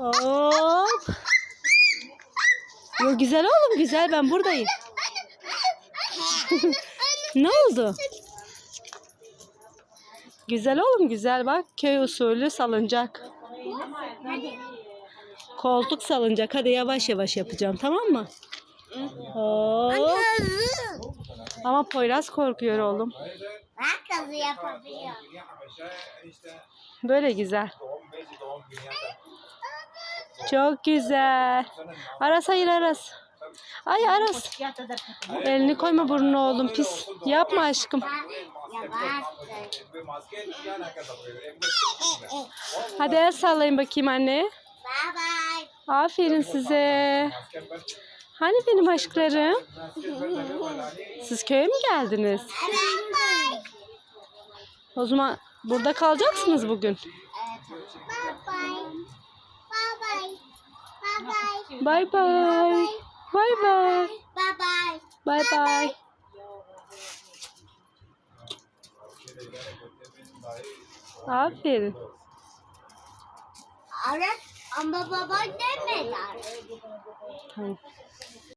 Hop. Yo güzel oğlum güzel ben buradayım. ne oldu? Güzel oğlum güzel bak köy usulü salıncak. Koltuk salıncak. Hadi yavaş yavaş yapacağım tamam mı? Hop. Ama Poyraz korkuyor oğlum. Bak kızı yapabiliyor. Böyle güzel. Çok güzel. Aras hayır Aras. Ay Aras. Elini koyma burnuna oğlum pis. Yapma aşkım. Hadi el sallayın bakayım anne. Aferin size. Hani benim aşklarım? Siz köye mi geldiniz? O zaman burada kalacaksınız bugün. Bye bye. Bye bye. Bye bye. Bay bay. Bye bye. Bay bay. Aferin. Ara ama baba demedi. Tamam.